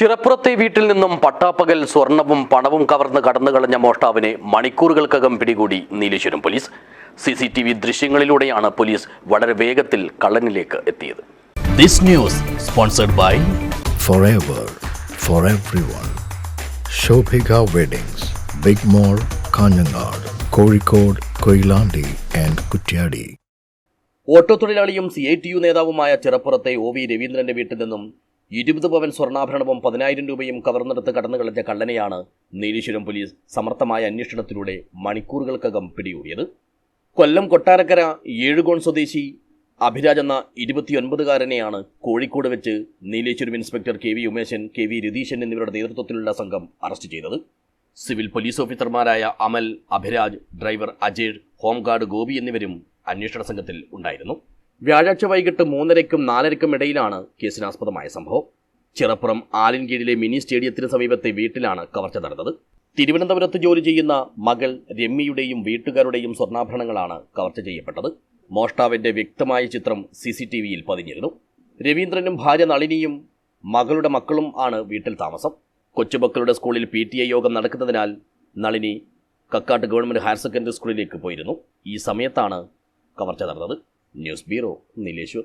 ചിറപ്പുറത്തെ വീട്ടിൽ നിന്നും പട്ടാപ്പകൽ സ്വർണവും പണവും കവർന്ന് കടന്നു കളഞ്ഞ മോഷ്ടാവിനെ മണിക്കൂറുകൾക്കകം പിടികൂടി Nileshwaram police C C T V ദൃശ്യങ്ങളിലൂടെയാണ് police വളരെ വേഗത്തിൽ കള്ളനിലേക്ക് എത്തിയത് This news sponsored by forever for everyone. Shobhika Weddings, Big Mall, Kanyanad, Kozhikode, Koilandi and Kutyadi. Auto തൊഴിലാളിയും C I T U നേതാവുമായ ചിറപ്പുറത്തെ ഒ വി രവീന്ദ്രന്റെ വീട്ടിൽ നിന്നും ഇരുപത് പവൻ സ്വർണാഭരണവും പതിനായിരം രൂപയും കവർന്നെടുത്ത് കടന്നു കളഞ്ഞ കള്ളനെയാണ് നീലേശ്വരം പോലീസ് സമർത്ഥമായ അന്വേഷണത്തിലൂടെ മണിക്കൂറുകൾക്കകം പിടികൂടിയത്. കൊല്ലം കൊട്ടാരക്കര ഏഴുകോൺ സ്വദേശി അഭിരാജ് എന്ന ഇരുപത്തിയൊൻപതുകാരനെയാണ് കോഴിക്കോട് വെച്ച് Nileshwaram inspector K V Umeshan K V Ratheeshan എന്നിവരുടെ നേതൃത്വത്തിലുള്ള സംഘം അറസ്റ്റ് ചെയ്തത്. സിവിൽ പോലീസ് ഓഫീസർമാരായ Amal Abhiraj driver Ajay home guard Gopi എന്നിവരും അന്വേഷണ സംഘത്തിൽ ഉണ്ടായിരുന്നു. വ്യാഴാഴ്ച വൈകിട്ട് മൂന്നരയ്ക്കും നാലരയ്ക്കും ഇടയിലാണ് കേസിനാസ്പദമായ സംഭവം. ചിറപ്പുറം ആലിൻകീഴിലെ മിനി സ്റ്റേഡിയത്തിന് സമീപത്തെ വീട്ടിലാണ് കവർച്ച നടന്നത്. തിരുവനന്തപുരത്ത് ജോലി ചെയ്യുന്ന മകൾ രമ്യയുടെയും വീട്ടുകാരുടെയും സ്വർണാഭരണങ്ങളാണ് കവർച്ച ചെയ്യപ്പെട്ടത്. മോഷ്ടാവിന്റെ വ്യക്തമായ ചിത്രം സി സി ടി വിയിൽ പതിഞ്ഞിരുന്നു. രവീന്ദ്രനും ഭാര്യ നളിനിയും മകളുടെ മക്കളും ആണ് വീട്ടിൽ താമസം. കൊച്ചുമക്കളുടെ സ്കൂളിൽ പി ടി ഐ യോഗം നടക്കുന്നതിനാൽ Nalini Kakkat government higher secondary സ്കൂളിലേക്ക് പോയിരുന്നു. ഈ സമയത്താണ് കവർച്ച നടന്നത്. News Bureau, Nilesh.